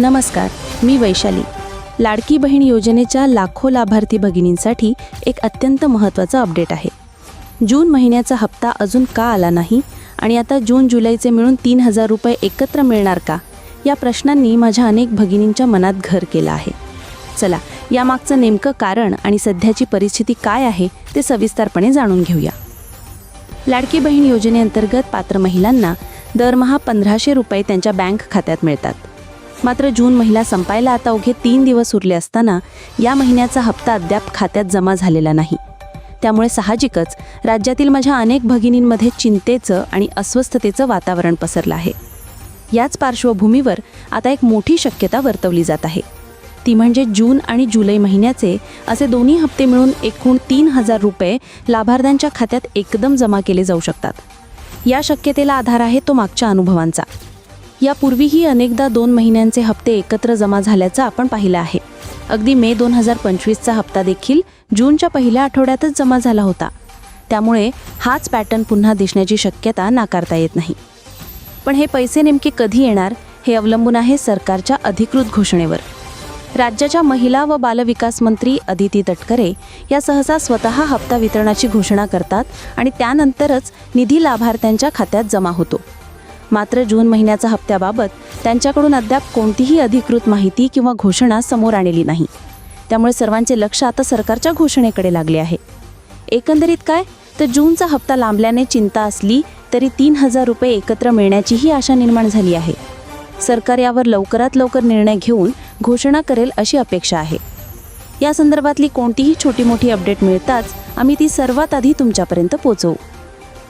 नमस्कार मी वैशाली. लाडकी बहीण योजनेच्या लाखो लाभार्थी भगिनींसाठी एक अत्यंत महत्त्वाचा अपडेट आहे. जून महिन्याचा हप्ता अजून का आला नाही आणि आता जून जुलैचे मिळून तीन हजार रुपये एकत्र मिळणार का? या प्रश्नांनी माझ्या अनेक भगिनींच्या मनात घर केलं आहे. चला यामागचं नेमकं कारण आणि सध्याची परिस्थिती काय आहे ते सविस्तरपणे जाणून घेऊया. लाडकी बहीण योजनेअंतर्गत पात्र महिलांना दरमहा पंधराशे रुपये त्यांच्या बँक खात्यात मिळतात. मात्र जून महिना संपायला आता अवघे तीन दिवस उरले असताना या महिन्याचा हप्ता अद्याप खात्यात जमा झालेला नाही. त्यामुळे साहजिकच राज्यातील माझ्या अनेक भगिनींमध्ये चिंतेचं आणि अस्वस्थतेचं वातावरण पसरलं आहे. याच पार्श्वभूमीवर आता एक मोठी शक्यता वर्तवली जात आहे. ती म्हणजे जून आणि जुलै महिन्याचे असे दोन्ही हप्ते मिळून एकूण तीन हजार रुपये लाभार्थ्यांच्या खात्यात एकदम जमा केले जाऊ शकतात. या शक्यतेला आधार आहे तो मागच्या अनुभवांचा. यापूर्वीही अनेकदा दोन महिन्यांचे हप्ते एकत्र जमा झाल्याचं आपण पाहिलं आहे. अगदी मे दोन हजार पंचवीसचा हप्ता देखील जूनच्या पहिल्या आठवड्यातच जमा झाला होता. त्यामुळे हाच पॅटर्न पुन्हा दिसण्याची शक्यता नाकारता येत नाही. पण हे पैसे नेमके कधी येणार हे अवलंबून आहे सरकारच्या अधिकृत घोषणेवर. राज्याच्या महिला व बालविकास मंत्री अदिती तटकरे या सहसा स्वतः हप्ता वितरणाची घोषणा करतात आणि त्यानंतरच निधी लाभार्थ्यांच्या खात्यात जमा होतो. मात्र जून महिन्याचा हप्त्याबाबत त्यांच्याकडून अद्याप कोणतीही अधिकृत माहिती किंवा घोषणा समोर आणलेली नाही. त्यामुळे सर्वांचे लक्ष आता सरकारच्या घोषणेकडे लागले आहे. एकंदरीत काय? तर जूनचा हप्ता लांबल्याने चिंता असली तरी तीन हजार रुपये एकत्र मिळण्याचीही आशा निर्माण झाली आहे. सरकार यावर लवकरात लवकर निर्णय घेऊन घोषणा करेल अशी अपेक्षा आहे. या संदर्भातली कोणतीही छोटी मोठी अपडेट मिळताच आम्ही ती सर्वात आधी तुमच्यापर्यंत पोचवू